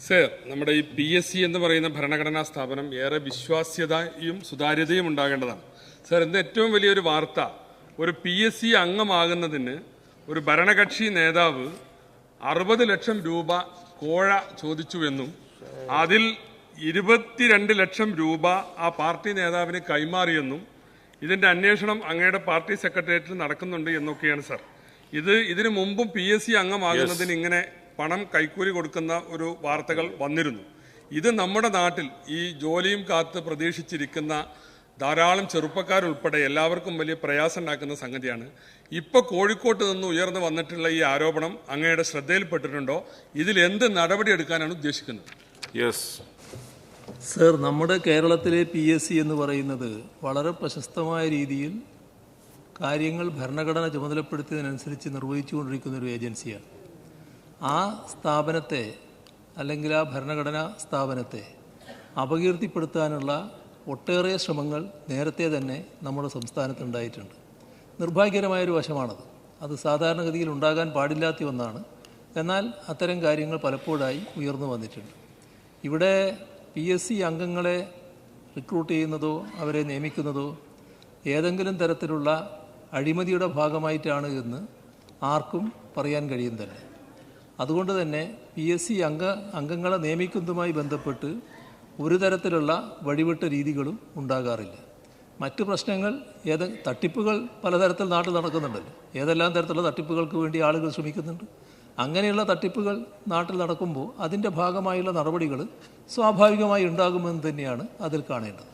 Sir നമ്മുടെ ഈ P S C എന്ന് പറയുന്ന ഭരണഘടനാ സ്ഥാപനം ഏറെ വിശ്വാസ്യതയും സുതാര്യതയും ഉണ്ടാകേണ്ടതാണ്. സർ ഇന്ന് ഏറ്റവും വലിയൊരു വാർത്ത ഒരു പി എസ് സി അംഗമാകുന്നതിന് ഒരു ഭരണകക്ഷി നേതാവ് അറുപത് ലക്ഷം രൂപ കോഴ ചോദിച്ചുവെന്നും അതിൽ ഇരുപത്തിരണ്ട് ലക്ഷം രൂപ ആ പാർട്ടി നേതാവിന് കൈമാറിയെന്നും ഇതിന്റെ അന്വേഷണം അങ്ങയുടെ പാർട്ടി സെക്രട്ടേറിയറ്റിൽ നടക്കുന്നുണ്ട് എന്നൊക്കെയാണ് സർ ഇത് ഇതിനു മുമ്പും പി എസ് സി അംഗമാകുന്നതിന് ഇങ്ങനെ പണം കൈക്കൂലി കൊടുക്കുന്ന ഒരു വാർത്തകൾ വന്നിരുന്നു. ഇത് നമ്മുടെ നാട്ടിൽ ഈ ജോലിയും കാത്ത് പ്രതീക്ഷിച്ചിരിക്കുന്ന ധാരാളം ചെറുപ്പക്കാരുൾപ്പെടെ എല്ലാവർക്കും വലിയ പ്രയാസം ഉണ്ടാക്കുന്ന സംഗതിയാണ്. ഇപ്പൊ കോഴിക്കോട്ട് നിന്ന് ഉയർന്നു വന്നിട്ടുള്ള ഈ ആരോപണം അങ്ങയുടെ ശ്രദ്ധയിൽപ്പെട്ടിട്ടുണ്ടോ? ഇതിൽ എന്ത് നടപടി എടുക്കാനാണ് ഉദ്ദേശിക്കുന്നത്? യെസ് സർ നമ്മുടെ കേരളത്തിലെ പി എസ് സി എന്ന് പറയുന്നത് വളരെ പ്രശസ്തമായ രീതിയിൽ കാര്യങ്ങൾ ഭരണഘടന ചുമതലപ്പെടുത്തിയതിനനുസരിച്ച് നിർവഹിച്ചുകൊണ്ടിരിക്കുന്ന ഒരു ഏജൻസിയാണ്. ആ സ്ഥാപനത്തെ അല്ലെങ്കിൽ ആ ഭരണഘടനാ സ്ഥാപനത്തെ അപകീർത്തിപ്പെടുത്താനുള്ള ഒട്ടേറെ ശ്രമങ്ങൾ നേരത്തെ തന്നെ നമ്മുടെ സംസ്ഥാനത്തുണ്ടായിട്ടുണ്ട്. നിർഭാഗ്യകരമായൊരു വശമാണത്. അത് സാധാരണഗതിയിൽ ഉണ്ടാകാൻ പാടില്ലാത്ത ഒന്നാണ്. എന്നാൽ അത്തരം കാര്യങ്ങൾ പലപ്പോഴായി ഉയർന്നു വന്നിട്ടുണ്ട്. ഇവിടെ പി എസ് സി അംഗങ്ങളെ റിക്രൂട്ട് ചെയ്യുന്നതോ അവരെ നിയമിക്കുന്നതോ ഏതെങ്കിലും തരത്തിലുള്ള അഴിമതിയുടെ ഭാഗമായിട്ടാണ് എന്ന് ആർക്കും പറയാൻ കഴിയും തന്നെ. അതുകൊണ്ട് തന്നെ പി എസ് സി അംഗ അംഗങ്ങളെ നിയമിക്കുന്നതുമായി ബന്ധപ്പെട്ട് ഒരു തരത്തിലുള്ള വഴിവിട്ട രീതികളും ഉണ്ടാകാറില്ല. മറ്റ് പ്രശ്നങ്ങൾ ഏത് തട്ടിപ്പുകൾ പലതരത്തിൽ നാട്ടിൽ നടക്കുന്നുണ്ടല്ലോ. ഏതെല്ലാം തരത്തിലുള്ള തട്ടിപ്പുകൾക്ക് വേണ്ടി ആളുകൾ ശ്രമിക്കുന്നുണ്ട്. അങ്ങനെയുള്ള തട്ടിപ്പുകൾ നാട്ടിൽ നടക്കുമ്പോൾ അതിന്റെ ഭാഗമായുള്ള നടപടികൾ സ്വാഭാവികമായി ഉണ്ടാകുമെന്ന് തന്നെയാണ് അതിൽ കാണേണ്ടത്.